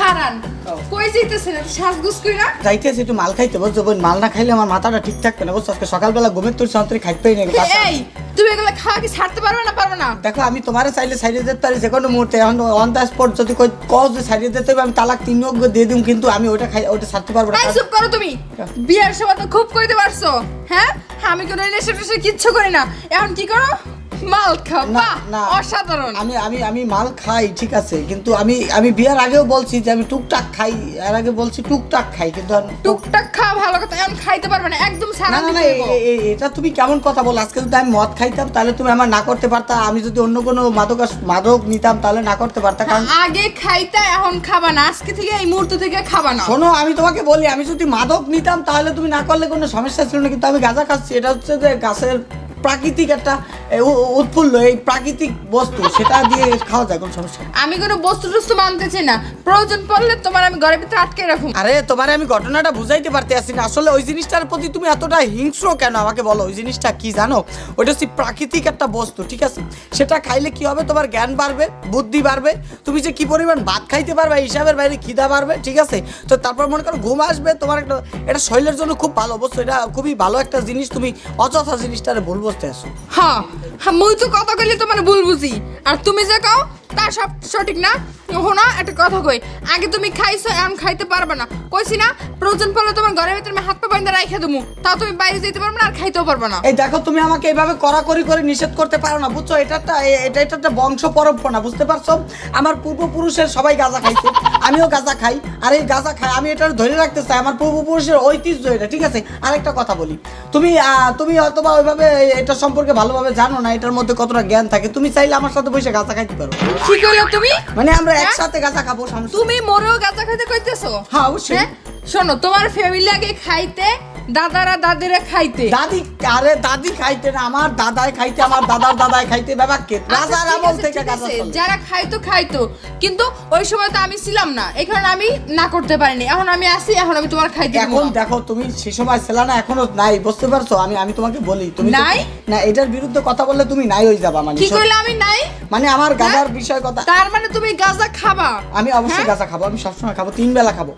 খারান। কই যাইতেছেন? যাইতেছি একটু মাল খাইতে বুঝছ? বোন মাল না খাইলে আমার মাথাটা ঠিক থাকবে না বুঝছ? আজকে সকালবেলা ঘুমের তোর সন্তরি খাইতেই নেই এই তুমি এগুলো খাওয়া কি ছাড়তে পারবে না পারবে না? দেখো আমি তোমারে চাইলে যেতে পারি যে কোনো মুহূর্তে এখন অন দ্য স্পট যদি কই কজ যে সাইডে যেতে হবে আমি তালাক তিন অজ্ঞ দিয়ে দিম কিন্তু আমি ওটা খাই ওটা ছাড়তে পারব না। চুপ করো তুমি। বিয়ের সময় তো খুব কইতে পারছ হ্যাঁ? আমি কোনো টেশা কিচ্ছু করি না। এখন কি করো? মাল খাও না, না। অসাধারণ আমি আমি আমি মাল খাই ঠিক আছে কিন্তু আমি আমি বিয়ার আগেও বলছি যে আমি টুকটাক খাই এর আগে বলছি টুকটাক খাই কিন্তু টুকটাক খাওয়া ভালো কথা এখন খাইতে পারবে না একদম সারা না না এটা তুমি কেমন কথা বল আজকে যদি আমি মদ খাইতাম তাহলে তুমি আমার না করতে পারতা আমি যদি অন্য কোনো মাদক মাদক নিতাম তাহলে না করতে পারতা কারণ আগে খাইতা এখন খাবা না আজকে থেকে এই মুহূর্ত থেকে খাবা না শোনো আমি তোমাকে বলি আমি যদি মাদক নিতাম তাহলে তুমি না করলে কোনো সমস্যা ছিল না কিন্তু আমি গাঁজা খাচ্ছি এটা হচ্ছে যে গাছের প্রাকৃতিক একটা উৎফুল্ল এই প্রাকৃতিক বস্তু সেটা দিয়ে খাওয়া যায় কোনো সমস্যা আমি কোনো বস্তু টস্তু মানতেছি না। প্রয়োজন পড়লে তোমার আমি ঘরের ভিতরে আটকে রাখুন আরে তোমারে আমি ঘটনাটা বুঝাইতে পারতে আসি না। আসলে ওই জিনিসটার প্রতি তুমি এতটা হিংস্র কেন? আমাকে বলো ওই জিনিসটা কি জানো? ওইটা হচ্ছে প্রাকৃতিক একটা বস্তু ঠিক আছে? সেটা খাইলে কি হবে? তোমার জ্ঞান বাড়বে বুদ্ধি বাড়বে। তুমি যে কি পরিমাণ ভাত খাইতে পারবে হিসাবের বাইরে খিদা বাড়বে ঠিক আছে? তো তারপর মনে করো ঘুম আসবে তোমার একটা এটা শরীরের জন্য খুব ভালো। অবশ্য এটা খুবই ভালো একটা জিনিস তুমি অযথা জিনিসটারে ভুল বসতে আসো হ্যাঁ হ্যাঁ মুই তো কথা কইলে তোমার ভুল বুঝি। আর তুমি যে কও, তা সব সঠিক না? হো না একটা কথা কই। আগে তুমি খাইছো, এখন খাইতে পারবে না। কইছি না প্রয়োজন পড়লে তোমার ঘরের ভিতরে আমি হাত পা বাইন্দা রাইখা দেবো তাও তুমি বাইরে যেতে পারবে না আর খাইতেও পারবে না। এই দেখো তুমি আমাকে এইভাবে কড়াকড়ি করে নিষেধ করতে পারো না বুঝছ? এটা একটা এটা এটা একটা বংশ পরম্পরা বুঝতে পারছ? আমার পূর্বপুরুষের সবাই গাঁজা খাইছে আমিও গাঁজা খাই আর এই গাঁজা খাই আমি এটা ধরে রাখতে চাই আমার পূর্বপুরুষের ঐতিহ্য এটা ঠিক আছে? আরেকটা কথা বলি তুমি তুমি হয়তো বা ওইভাবে এটা সম্পর্কে ভালোভাবে জানো না এটার মধ্যে কতটা জ্ঞান থাকে তুমি চাইলে আমার সাথে বসে গাঁজা খাইতে পারো। কি কইলো তুমি? মানে আমরা হ্যাঁ? একসাথে গাঁজা খাব তুমি মরেও গাঁজা খাইতে কইতেছো? হ্যাঁ অবশ্যই। হ্যাঁ? শোনো তোমার ফ্যামিলি আগে খাইতে দাদারা দাদিরা খাইতে। দাদি আরে দাদি খাইতে না আমার দাদাই খাইতে আমার দাদার দাদাই খাইতে ব্যাপার কে? আচ্ছা, রাজার আমল থেকে গাঁজা যারা খাইতো খাইতো। কিন্তু ওই সময় তো আমি ছিলাম না এই কারণে আমি না করতে পারিনি। এখন আমি আসি এখন আমি তোমার খাইতে এখন দেখো তুমি সে সময় ছিল না এখনও নাই বুঝতে পারছ? আমি আমি তোমাকে বলি তুমি নাই? না এটার বিরুদ্ধে কথা বললে তুমি নাই হয়ে যাবা মানে কি কইলে আমি নাই? মানে আমার গাজার বিষয় কথা তার মানে তুমি গাঁজা খাবা? আমি অবশ্যই হ্যাঁ? গাজা খাব আমি সবসময় খাব তিন বেলা খাব।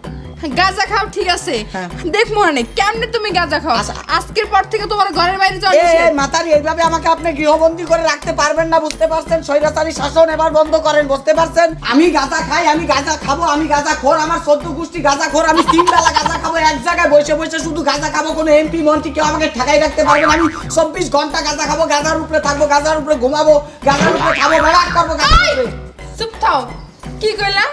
গাঁজা খাও ঠিক আছে। হ্যাঁ। দেখ মনে কেমনে তুমি গাঁজা খাও? আচ্ছা। আজকের পর থেকে তোমার ঘরের বাইরে যাওয়া এ মাতারি এইভাবে আমাকে আপনি গৃহবন্দী করে রাখতে পারবেন না বুঝতে পারছেন? স্বৈরাচারী শাসন এবার বন্ধ করেন বুঝতে পারছেন? আমি গাঁজা খাই আমি গাঁজা খাব আমি গাঁজা খোর আমার চোদ্দ গোষ্ঠী গাঁজা খোর আমি তিন বেলা গাঁজা খাব এক জায়গায় বসে বসে শুধু গাঁজা খাব কোনো এমপি মন্ত্রী কেউ আমাকে ঠেকাই রাখতে পারবে না। আমি চব্বিশ ঘণ্টা গাঁজা খাব গাঁজার উপরে থাকব গাঁজার উপরে ঘুমাবো গাঁজার উপরে খাব বেড়াক করব গাঁজার চুপ থাও। কি কইলা?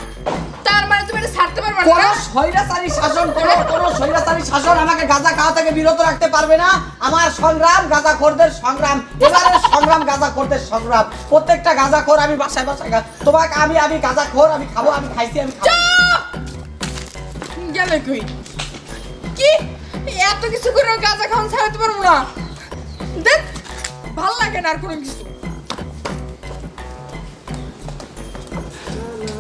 তার মানে তুমি এটা ছাড়তে পারবে না কোন স্বৈরাচারী শাসন কোন কোন স্বৈরাচারী শাসন আমাকে গাঁজা খাওয়া থেকে বিরত রাখতে পারবে না। আমার সংগ্রাম গাঁজা খোরদের সংগ্রাম এবারের সংগ্রাম গাঁজা খোরদের সংগ্রাম। প্রত্যেকটা গাঁজা খোর আমি বাসায় বাসায় তোমাকে আমি আমি গাঁজা খোর আমি খাব আমি খাইছি আমি গেলে কই? কি? এত কিছু করে গাঁজা খাওয়ান ছাড়তে পারব না। দেখ ভালো লাগে না আর কোনো কিছু।